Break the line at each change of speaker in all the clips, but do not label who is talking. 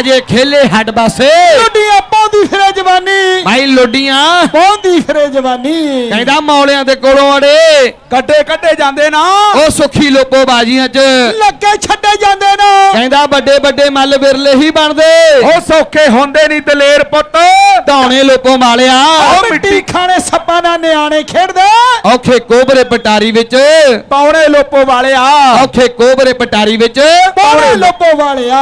ਅਜੇ ਖੇਲੇ ਹੱਡ ਬਸੇ।
ਜਵਾਨੀ।
ਭਾਈ ਲੋਡੀਆਂ।
ਪਾਉਂਦੀ ਫਿਰੇ ਜਵਾਨੀ।
ਕਹਿੰਦਾ ਮੌਲਿਆਂ ਦੇ ਕੋਲੋਂ ਅੜੇ।
ਕੱਟੇ ਕੱਟੇ ਜਾਂਦੇ ਨਾ।
ਉਹ ਸੁੱਖੀ ਲੋਪੋ ਬਾਜੀਆਂ 'ਚ।
ਲੱਗੇ ਛੱਡੇ ਜਾਂਦੇ ਨੇ।
ਕਹਿੰਦਾ ਵੱਡੇ ਵੱਡੇ ਮੱਲ ਬਿਰਲੇ ਹੀ ਬਣਦੇ।
ਉਹ ਸੌਖੇ ਹੁੰਦੇ ਨਹੀਂ ਦਲੇਰ ਪੁੱਤ।
ਧੌਣੇ ਲੋਪੋ ਮਾਲਿਆ।
ਉਹ ਮਿੱਟੀ ਖਾਣੇ ਸੱਪਾਂ ਨਾਲ ਨਿਆਣੇ ਖੇਡਦੇ।
ਔਖੇ ਕੋਬਰੇ ਪਟਾਰੀ ਵਿੱਚ।
ਪੌਣੇ ਲੋਪੋ ਵਾਲਿਆ।
ਔਖੇ ਕੋਬਰੇ ਪਟਾਰੀ ਵਿੱਚ।
ਪੌੜੇ ਲੋਪੋ ਵਾਲਿਆ।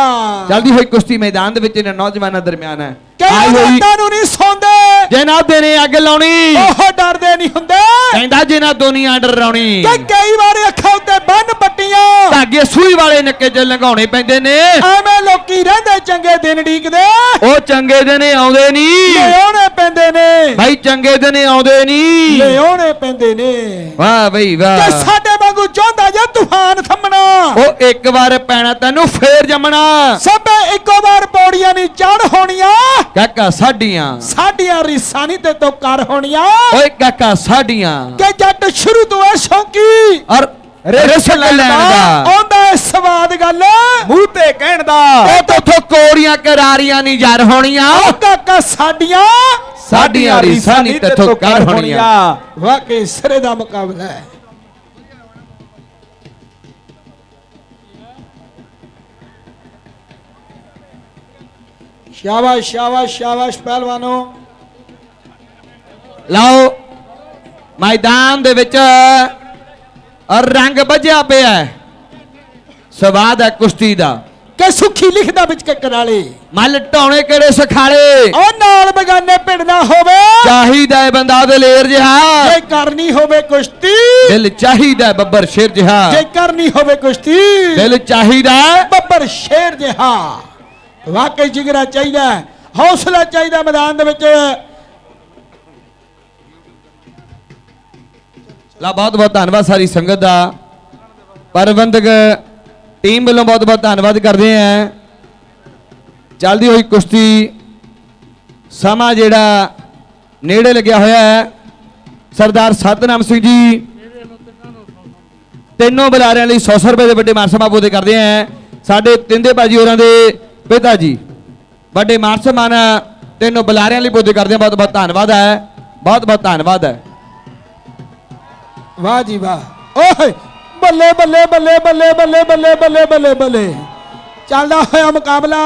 ਜਲਦੀ ਹੋਈ ਕੁਸ਼ਤੀ ਮੈਦਾਨ ਦੇ ਵਿੱਚ ਇਹਨਾਂ ਨੌਜਵਾਨਾਂ ਦਰਮਿਆਨ ਹੈ।
ਕਈ ਰਾਤਾਂ ਨੂੰ ਨਹੀਂ ਸੌਂਦੇ?
ਜਿਨ੍ਹਾਂ ਦੇ ਨੇ ਅੱਗ ਲਾਉਣੀ।
ਉਹ ਡਰਦੇ ਨਹੀਂ ਹੁੰਦੇ।
ਕਹਿੰਦਾ ਜਿਨ੍ਹਾਂ ਦੁਨੀਆ ਡਰਾਉਣੀ।
ਕਿ ਕਈ ਵਾਰ ਅੱਖਾਂ ਉੱਤੇ ਬੰਨ ਪੱਟੀਆਂ।
ਧਾਗੇ ਸੂਈ ਵਾਲੇ ਨੱਕੇ 'ਚ ਲੰਘਾਉਣੇ ਪੈਂਦੇ ਨੇ।
ਐਵੇਂ ਲੋਕੀ ਰਹਿੰਦੇ ਚੰਗੇ ਦਿਨ ਢੀਕਦੇ
ਉਹ ਚੰਗੇ ਦਿਨ ਆਉਂਦੇ ਨਹੀਂ
ਲਿਆਉਣੇ ਪੈਂਦੇ ਨੇ।
ਭਾਈ ਚੰਗੇ ਦਿਨ ਆਉਂਦੇ ਨਹੀਂ
ਲਿਆਉਣੇ ਪੈਂਦੇ ਨੇ।
ਵਾਹ ਬਈ ਵਾਹ।
ਸਾਡੇ ਵਾਂਗੂ ਚਾਹੁੰਦਾ ਜੇ ਤੂਫਾਨ ਥੰਮਣਾ
ਉਹ ਇੱਕ ਵਾਰ ਪੈਣਾ ਤੈਨੂੰ ਫੇਰ ਜੰਮਣਾ।
ਸਭੇ ਇੱਕੋ ਵਾਰ ਪੌੜੀਆਂ ਨਹੀਂ ਚੜ ਹੋਣੀਆਂ।
ਕਾਕਾ ਸਾਡੀਆਂ।
ਸਾਡੀਆਂ ਰੀਸਾਂ ਨਹੀਂ ਤੇ ਤੋਂ ਕਰ ਹੋਣੀਆਂ।
ਓਏ ਕਾਕਾ ਸਾਡੀਆਂ।
ਕਿ ਜੱਟ ਸ਼ੁਰੂ ਤੋਂ ਐ ਸ਼ੌਕੀ।
ਔਰ ਰਿਸਕ ਲੈਣ ਦਾ।
ਆਉਂਦਾ ਸਵਾਦ ਗੱਲ।
ਮੂੰਹ ਤੇ ਕਹਿਣ ਦਾ।
ਉਹ ਤੋਥੋਂ ਕੋੜੀਆਂ ਕਰਾਰੀਆਂ ਨਹੀਂ ਜਰ ਹੋਣੀਆਂ।
ਕਾਕਾ ਸਾਡੀਆਂ।
ਸਾਡੀਆਂ ਰੀਸਾਂ ਨਹੀਂ ਤੇਥੋਂ ਕਰ ਹੋਣੀਆਂ।
ਵਾਕਈ ਸਿਰੇ ਦਾ ਮੁਕਾਬਲਾ ਹੈ। ਸ਼ਾਬਾਸ਼ ਸ਼ਾਬਾਸ਼ ਸ਼ਾਬਾਸ਼ ਪਹਿਲਵਾਨੋ।
ਲਓ ਮੈਦਾਨ ਦੇ ਵਿੱਚ ਰੰਗ ਵੱਜਿਆ ਪਿਆ। ਸਵਾਦ ਹੈ ਕੁਸ਼ਤੀ ਦਾ।
ਕਿ ਸੁਖੀ ਲਿਖਦਾ ਵਿੱਚ ਕੇ ਕਰਾਲੇ।
ਮੱਲ ਢਾਉਣੇ ਕਿਹੜੇ ਸਖਾਲੇ?
ਉਹ ਨਾਲ ਬਗਾਨੇ ਭਿੜਨਾ ਹੋਵੇ।
ਚਾਹੀਦਾ ਹੈ ਬੰਦਾ ਦਲੇਰ ਜਿਹਾ।
ਜੇ ਕਰਨੀ ਹੋਵੇ ਕੁਸ਼ਤੀ।
ਦਿਲ ਚਾਹੀਦਾ ਬੱਬਰ ਸ਼ੇਰ ਜਿਹਾ।
ਜੇ ਕਰਨੀ ਹੋਵੇ ਕੁਸ਼ਤੀ।
ਦਿਲ ਚਾਹੀਦਾ
ਬੱਬਰ ਸ਼ੇਰ ਜਿਹਾ। ਵਾਕਈ ਜਿਗਰਾ ਚਾਹੀਦਾ ਹੈ, ਹੌਸਲਾ ਚਾਹੀਦਾ ਮੈਦਾਨ ਦੇ ਵਿੱਚ।
ਲਾ ਬਹੁਤ ਬਹੁਤ ਧੰਨਵਾਦ ਸਾਰੀ ਸੰਗਤ ਦਾ। ਪ੍ਰਬੰਧਕ ਟੀਮ ਵੱਲੋਂ ਬਹੁਤ ਬਹੁਤ ਧੰਨਵਾਦ ਕਰਦੇ ਆਂ ਚੱਲਦੀ ਹੋਈ ਕੁਸ਼ਤੀ। ਸਮਾਂ ਜਿਹੜਾ ਨੇੜੇ ਲੱਗਿਆ ਹੋਇਆ ਹੈ। ਸਰਦਾਰ ਸਤਨਾਮ ਸਿੰਘ ਜੀ ਤਿੰਨੋਂ ਬੁਲਾਰਿਆਂ ਲਈ 100 ਰੁਪਏ ਦੇ ਵੱਡੇ ਮਾਨਸਾ ਸਨਮਾਨ ਪੂਰੇ ਕਰਦੇ ਆਂ ਸਾਡੇ ਤਿੰਦੇ ਬਾਜੀ ਹੋਰਾਂ ਦੇ ਪਿਤਾ ਜੀ। ਵੱਡੇ ਮਾਨ ਸਨਮਾਨ ਤਿੰਨੋਂ ਬੁਲਾਰਿਆਂ ਲਈ ਪੂਰੇ ਕਰਦੇ ਆਂ ਬਹੁਤ ਬਹੁਤ ਧੰਨਵਾਦ ਹੈ। ਬਹੁਤ ਬਹੁਤ ਧੰਨਵਾਦ ਹੈ।
ਵਾਹ ਜੀ ਵਾਹ। ਓਏ ਬੱਲੇ ਬੱਲੇ ਬੱਲੇ ਬੱਲੇ ਬੱਲੇ ਬੱਲੇ ਬੱਲੇ ਬੱਲੇ ਬੱਲੇ। ਚੱਲਦਾ ਹੋਇਆ ਮੁਕਾਬਲਾ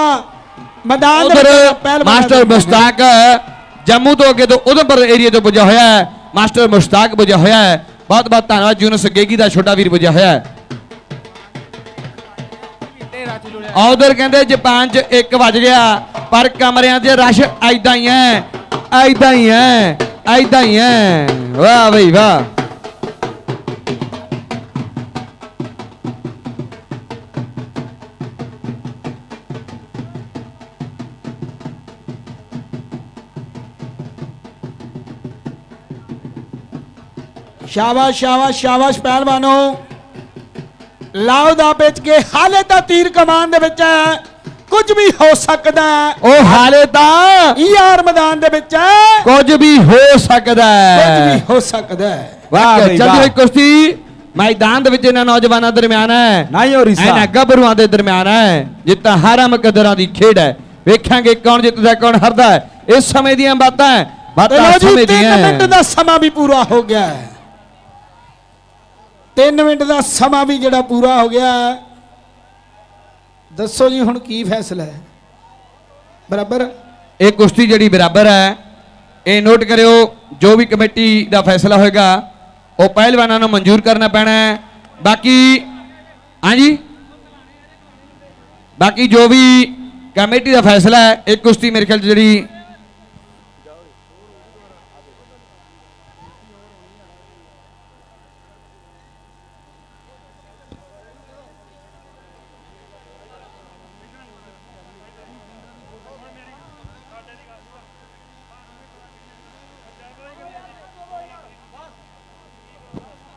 ਮੈਦਾਨ ਦੇ ਪਹਿਲਵਾਨਾਂ
ਮਾਸਟਰ ਮੁਸ਼ਤਾਕ ਜੰਮੂ ਤੋਂ ਅੱਗੇ ਤੋਂ ਉਧਮਪੁਰ ਏਰੀਆ ਤੋਂ ਪੁੱਜਾ ਹੋਇਆ ਹੈ। ਮਾਸਟਰ ਮੁਸ਼ਤਾਕ ਪੁੱਜਾ ਹੋਇਆ ਹੈ। ਬਹੁਤ ਬਹੁਤ ਧੰਨਵਾਦ। ਯੂਨਸ ਗੇਗੀ ਦਾ ਛੋਟਾ ਵੀਰ ਪੁੱਜਾ ਹੋਇਆ ਹੈ। ਉਧਰ ਕਹਿੰਦੇ ਜਾਪਾਨ 'ਚ 1 ਵਜ ਗਿਆ, ਪਰ ਕਮਰਿਆਂ 'ਚ ਰਸ਼ ਐਦਾਂ ਹੀ ਹੈ ਐਦਾਂ ਹੀ ਹੈ ਐਦਾਂ ਹੀ ਹੈ ਵਾਹ ਬਈ ਵਾਹ।
ਸ਼ਾਬਾਸ਼ ਸ਼ਾਬਾਸ਼ ਸ਼ਾਬਾਸ਼, ਪਹਿਲਵਾਨੋ। ਲਾਉ ਦਾ ਵਿੱਚ ਕੇ ਹਾਲੇ ਤਾਂ ਤੀਰ ਕਮਾਨ ਦੇ ਵਿੱਚ ਹੈ। ਕੁਝ ਵੀ ਹੋ ਸਕਦਾ ਹੈ।
ਉਹ ਹਾਲੇ ਤਾਂ
ਯਾਰ ਮੈਦਾਨ ਦੇ ਵਿੱਚ ਹੈ।
ਕੁਝ ਵੀ ਹੋ ਸਕਦਾ
ਕੁਝ ਵੀ
ਹੈ
ਸਕਦਾ ਹੈ।
ਵਾਹ
ਬਈ
ਚੱਲਦੀ। ਹੋਈ ਕੁਸ਼ਤੀ। ਮੈਦਾਨ ਦੇ ਵਿੱਚ ਇਹਨਾਂ ਨੌਜਵਾਨਾਂ ਦਰਮਿਆਨ ਹੈ।
ਨਹੀਂ ਹੋ ਰੀਸਾ।
ਇਹਨਾਂ ਗੱਭਰੂਆਂ ਦੇ ਦਰਮਿਆਨ ਹੈ। ਜਿੱਤਾਂ ਹਾਰਮ ਕਦਰਾਂ ਦੀ ਖੇਡ ਹੈ। ਵੇਖਾਂਗੇ ਕੌਣ ਜਿੱਤਦਾ ਕੌਣ ਹਾਰਦਾ ਹੈ। ਇਸ ਸਮੇਂ ਦੀਆਂ ਬਾਤਾਂ ਹੈ।
ਤੇ
ਬਾਤਾਂ
ਲਓ ਜੀ
ਸਮੇਂ
3
ਦੀਆਂ
ਮਿੰਟ ਦਾ ਸਮਾਂ ਵੀ ਪੂਰਾ ਹੋ ਗਿਆ ਹੈ। 3 ਮਿੰਟ ਦਾ ਸਮਾਂ ਵੀ ਜਿਹੜਾ ਪੂਰਾ ਹੋ ਗਿਆ। ਦੱਸੋ ਜੀ ਹੁਣ ਕੀ ਫੈਸਲਾ ਹੈ? ਬਰਾਬਰ?
ਇਹ ਕੁਸ਼ਤੀ ਜਿਹੜੀ ਬਰਾਬਰ ਹੈ, ਇਹ ਨੋਟ ਕਰਿਓ, ਜੋ ਵੀ ਕਮੇਟੀ ਦਾ ਫੈਸਲਾ ਹੋਏਗਾ, ਉਹ ਪਹਿਲਵਾਨਾਂ ਨੂੰ ਮਨਜ਼ੂਰ ਕਰਨਾ ਪੈਣਾ ਹੈ। ਬਾਕੀ, ਹਾਂਜੀ? ਬਾਕੀ ਜੋ ਵੀ ਕਮੇਟੀ ਦਾ ਫੈਸਲਾ ਹੈ, ਇਹ ਕੁਸ਼ਤੀ ਮੇਰੇ ਖਿਆਲ 'ਚ ਜਿਹੜੀ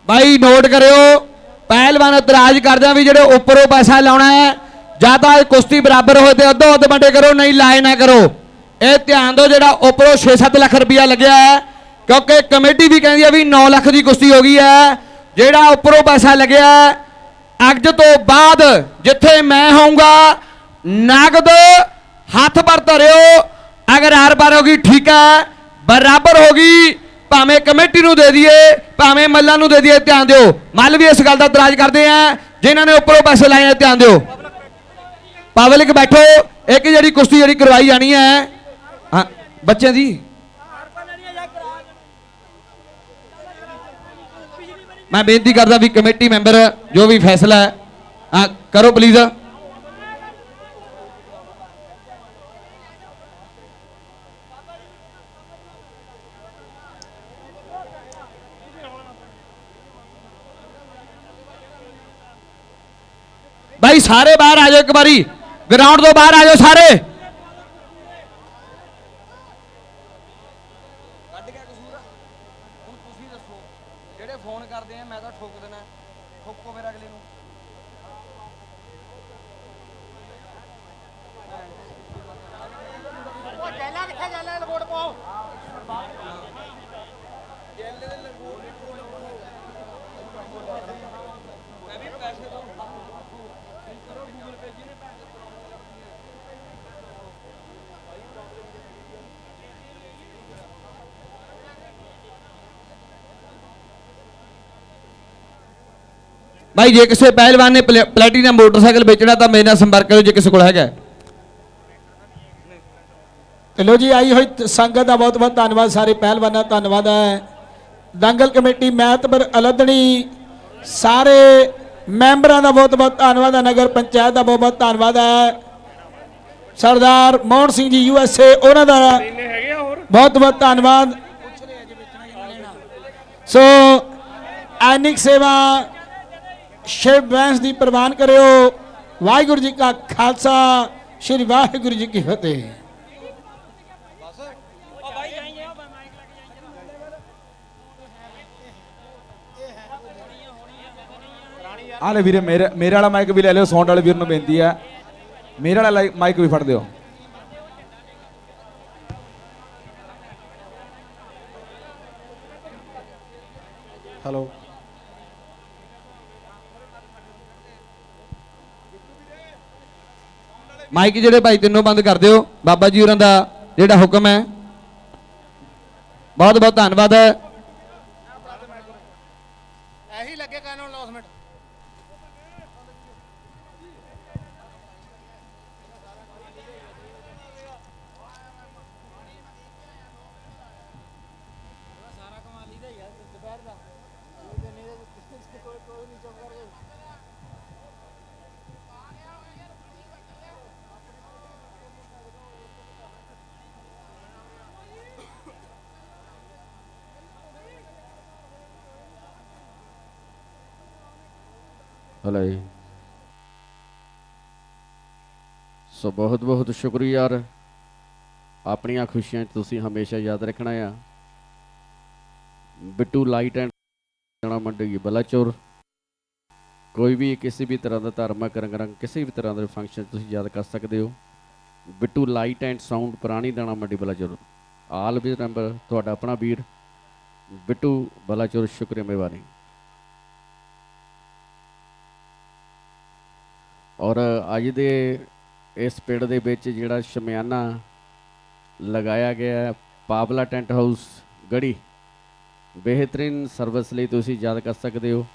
ਬਾਈ ਨੋਟ ਕਰਿਓ ਪਹਿਲਵਾਨ ਇਤਰਾਜ਼ ਕਰਦੇ ਵੀ ਜਿਹੜੇ ਉੱਪਰੋਂ ਪੈਸਾ ਲਾਉਣਾ ਹੈ ਜਾਂ ਤਾਂ ਇਹ ਕੁਸ਼ਤੀ ਬਰਾਬਰ ਹੋਏ ਤੇ ਅੱਧੋ ਅੱਧ ਵੰਡੇ ਕਰੋ ਨਹੀਂ ਲਾਏ ਨਾ ਕਰੋ। ਇਹ ਧਿਆਨ ਦਿਓ ਜਿਹੜਾ ਉੱਪਰੋਂ 6-7 ਲੱਖ ਰੁਪਇਆ ਲੱਗਿਆ ਹੈ ਕਿਉਂਕਿ ਕਮੇਟੀ ਵੀ ਕਹਿੰਦੀ ਹੈ ਵੀ 9 ਲੱਖ ਦੀ ਕੁਸ਼ਤੀ ਹੋ ਗਈ ਹੈ। ਜਿਹੜਾ ਉੱਪਰੋਂ ਪੈਸਾ ਲੱਗਿਆ ਹੈ, ਅੱਜ ਤੋਂ ਬਾਅਦ ਜਿੱਥੇ ਮੈਂ ਹੋਊਂਗਾ ਨਗਦ ਹੱਥ ਪਰ ਧਰਿਓ ਅਗਰ ਆਰ ਪਾਰ ਹੋ ਗਈ ਠੀਕ ਹੈ ਬਰਾਬਰ ਹੋ ਗਈ ਭਾਵੇਂ ਕਮੇਟੀ ਨੂੰ ਦੇ ਦਈਏ, ਭਾਵੇਂ ਮੱਲਾਂ ਨੂੰ ਦੇ ਦਈਏ, ਧਿਆਨ ਦਿਓ। ਮੱਲ ਵੀ ਇਸ ਗੱਲ ਦਾ ਇਤਰਾਜ਼ ਕਰਦੇ ਆ, ਜਿਨ੍ਹਾਂ ਨੇ ਉੱਪਰੋਂ ਪੈਸੇ ਲਾਏ ਆ, ਧਿਆਨ ਦਿਓ। ਪਬਲਿਕ ਬੈਠੋ, ਇੱਕ ਜਿਹੜੀ ਕੁਸ਼ਤੀ ਜਿਹੜੀ ਕਰਵਾਈ ਜਾਣੀ ਹੈ, ਹਾਂ, ਬੱਚਿਆਂ ਦੀ। ਮੈਂ ਬੇਨਤੀ ਕਰਦਾ ਵੀ ਕਮੇਟੀ ਮੈਂਬਰ, ਜੋ ਵੀ ਫੈਸਲਾ ਹੈ ਕਰੋ ਪਲੀਜ਼ ਭਾਈ ਸਾਰੇ ਬਾਹਰ ਆ ਜਾਓ ਇੱਕ ਵਾਰੀ। ਗਰਾਊਂਡ ਤੋਂ ਬਾਹਰ ਆ ਜਾਓ ਸਾਰੇ। ਕੱਢ ਗਿਆ ਕਸੂਰ। ਹੁਣ ਤੁਸੀਂ ਦੱਸੋ ਜਿਹੜੇ ਫੋਨ ਕਰਦੇ ਆ ਮੈਂ ਤਾਂ ਠੋਕ ਦੇਣਾ ਠੋਕੋ ਫਿਰ ਅਗਲੇ ਨੂੰ। ਭਾਈ ਜੇ ਕਿਸੇ ਪਹਿਲਵਾਨ ਨੇ ਪਲੈਟੀਨਮ ਮੋਟਰਸਾਈਕਲ ਵੇਚਣਾ ਤਾਂ ਮੇਰੇ ਨਾਲ ਸੰਪਰਕ ਕਰੋ ਜੇ ਕਿਸੇ ਕੋਲ ਹੈਗਾ
ਤੇ ਲੋ ਜੀ, ਆਈ ਹੋਈ ਸੰਗਤ ਦਾ ਬਹੁਤ ਬਹੁਤ ਧੰਨਵਾਦ, ਸਾਰੇ ਪਹਿਲਵਾਨਾਂ ਦਾ ਧੰਨਵਾਦ ਹੈ। ਦੰਗਲ ਕਮੇਟੀ ਮਹਿਤਪੁਰ ਅਲਦਣੀ, ਸਾਰੇ ਮੈਂਬਰਾਂ ਦਾ ਬਹੁਤ ਬਹੁਤ ਧੰਨਵਾਦ ਹੈ, ਨਗਰ ਪੰਚਾਇਤ ਦਾ ਬਹੁਤ ਬਹੁਤ ਧੰਨਵਾਦ ਹੈ। ਸਰਦਾਰ Mohan Singh ji U S A ਉਹਨਾਂ ਦਾ ਬਹੁਤ ਬਹੁਤ ਧੰਨਵਾਦ। ਸੋ ਐਨਿਕ ਸੇਵਾ ਸ਼ਿਵ ਬੈਂਸ ਦੀ ਪ੍ਰਵਾਨ ਕਰਿਓ। ਵਾਹਿਗੁਰੂ ਜੀ ਕਾ ਖਾਲਸਾ, ਸ੍ਰੀ ਵਾਹਿਗੁਰੂ ਜੀ ਕੀ ਫਤਿਹ।
ਆ ਲੈ ਵੀਰੇ ਮੇਰੇ ਮੇਰੇ ਵਾਲਾ ਮਾਈਕ ਵੀ ਲੈ ਲਿਓ ਸਾਊਂਡ ਵਾਲੇ ਵੀਰ ਨੂੰ ਬੇਨਤੀ ਹੈ ਮੇਰੇ ਵਾਲਾ ਮਾਈਕ ਵੀ ਫੜ ਦਿਓ ਹੈਲੋ
ਮਾਈਕ ਜਿਹੜੇ ਭਾਈ ਤਿੰਨੋਂ ਬੰਦ ਕਰ ਦਿਓ। ਬਾਬਾ ਜੀ ਹੋਰਾਂ ਦਾ ਜਿਹੜਾ ਹੁਕਮ ਹੈ। ਬਹੁਤ ਬਹੁਤ ਧੰਨਵਾਦ। ਹੈ
ਇਹੀ ਲੱਗੇ ਕਾਨੂੰਨ ਲੌਸਮੈਂਟ
ਹਲੋ। ਜੀ ਸੋ ਬਹੁਤ ਬਹੁਤ ਸ਼ੁਕਰੀਆ ਯਾਰ। ਆਪਣੀਆਂ ਖੁਸ਼ੀਆਂ 'ਚ ਤੁਸੀਂ ਹਮੇਸ਼ਾ ਯਾਦ ਰੱਖਣਾ ਆ। ਬਿੱਟੂ ਲਾਈਟ ਐਂਡ ਜਣਾ ਮੰਡੀ ਬਲਾਚੌਰ। ਕੋਈ ਵੀ ਕਿਸੇ ਵੀ ਤਰ੍ਹਾਂ ਦਾ ਧਾਰਮਿਕ ਰੰਗ ਰੰਗ ਕਿਸੇ ਵੀ ਤਰ੍ਹਾਂ ਦੇ ਫੰਕਸ਼ਨ ਤੁਸੀਂ ਯਾਦ ਕਰ ਸਕਦੇ ਹੋ। ਬਿੱਟੂ ਲਾਈਟ ਐਂਡ ਸਾਊਂਡ ਪੁਰਾਣੀ ਦਾਣਾ ਮੰਡੀ ਬਲਾਚੌਰ। ਆਲ ਵੀ ਨੰਬਰ ਤੁਹਾਡਾ ਆਪਣਾ ਵੀਰ। ਬਿੱਟੂ ਬਲਾਚੌਰ, ਸ਼ੁਕਰੀਆ ਮਿਹਰਬਾਨੀ। ਔਰ ਅੱਜ ਦੇ ਇਸ ਪਿੰਡ ਦੇ ਵਿੱਚ ਜਿਹੜਾ ਸ਼ਮਿਆਨਾ ਲਗਾਇਆ ਗਿਆ ਪਾਵਲਾ ਟੈਂਟ ਹਾਊਸ ਗੜੀ, ਬਿਹਤਰੀਨ ਸਰਵਿਸ ਲਈ ਤੁਸੀਂ ਯਾਦ ਕਰ ਸਕਦੇ ਹੋ।